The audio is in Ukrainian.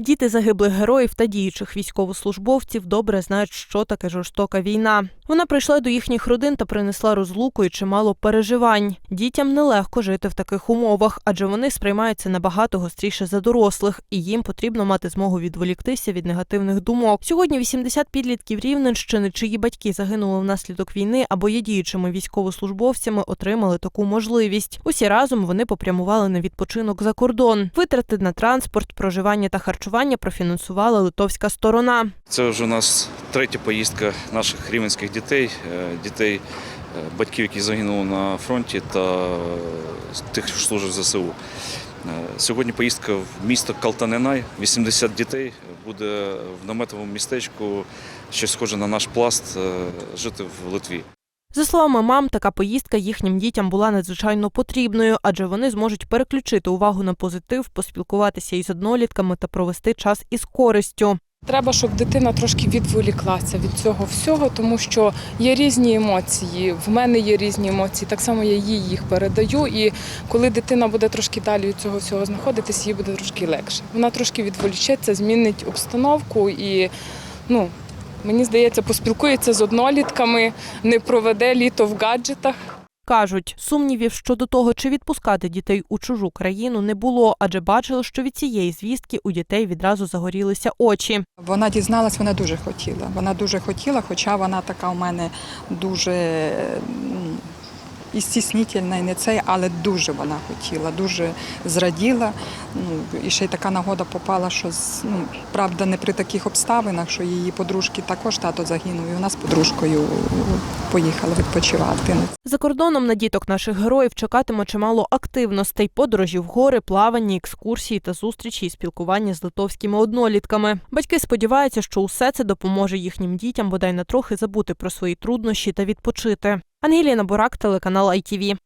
Діти загиблих героїв та діючих військовослужбовців добре знають, що таке жорстока війна. Вона прийшла до їхніх родин та принесла розлуку і чимало переживань. Дітям нелегко жити в таких умовах, адже вони сприймаються набагато гостріше за дорослих, і їм потрібно мати змогу відволіктися від негативних думок. Сьогодні 80 підлітків Рівненщини, чиї батьки загинули внаслідок війни або є діючими військовослужбовцями, отримали таку можливість. Усі разом вони попрямували на відпочинок за кордон. Витрати на транспорт, проживання та харчування профінансувала литовська сторона. Це вже у нас третя поїздка наших рівенських дітей, е, дітей е, батьків, які загинули на фронті, та е, тих, що служать в ЗСУ. Сьогодні поїздка в місто Калтаненай. 80 дітей буде в наметовому містечку, щось схоже на наш пласт, жити в Литві. За словами мам, така поїздка їхнім дітям була надзвичайно потрібною, адже вони зможуть переключити увагу на позитив, поспілкуватися із однолітками та провести час із користю. Треба, щоб дитина трошки відволіклася від цього всього, тому що є різні емоції. В мене є різні емоції, так само я їй їх передаю. І коли дитина буде трошки далі від цього всього знаходитись, їй буде трошки легше. Вона трошки відволічеться, змінить обстановку і ну. Мені здається, поспілкується з однолітками, не проведе літо в гаджетах. Кажуть, сумнівів щодо того, чи відпускати дітей у чужу країну не було, адже бачили, що від цієї звістки у дітей відразу загорілися очі. Вона дізналась, вона дуже хотіла. Вона дуже хотіла, хоча вона така у мене дуже і стіснительна, і не цей, але дуже вона хотіла, дуже зраділа. Ну, і ще й така нагода попала, що ну, правда не при таких обставинах, що її подружки також тато загинув, і вона з подружкою поїхала відпочивати. За кордоном на діток наших героїв чекатиме чимало активностей, подорожі в гори, плавання, екскурсії та зустрічі і спілкування з литовськими однолітками. Батьки сподіваються, що усе це допоможе їхнім дітям бодай на трохи забути про свої труднощі та відпочити. Ангеліна Бурак, телеканал ITV.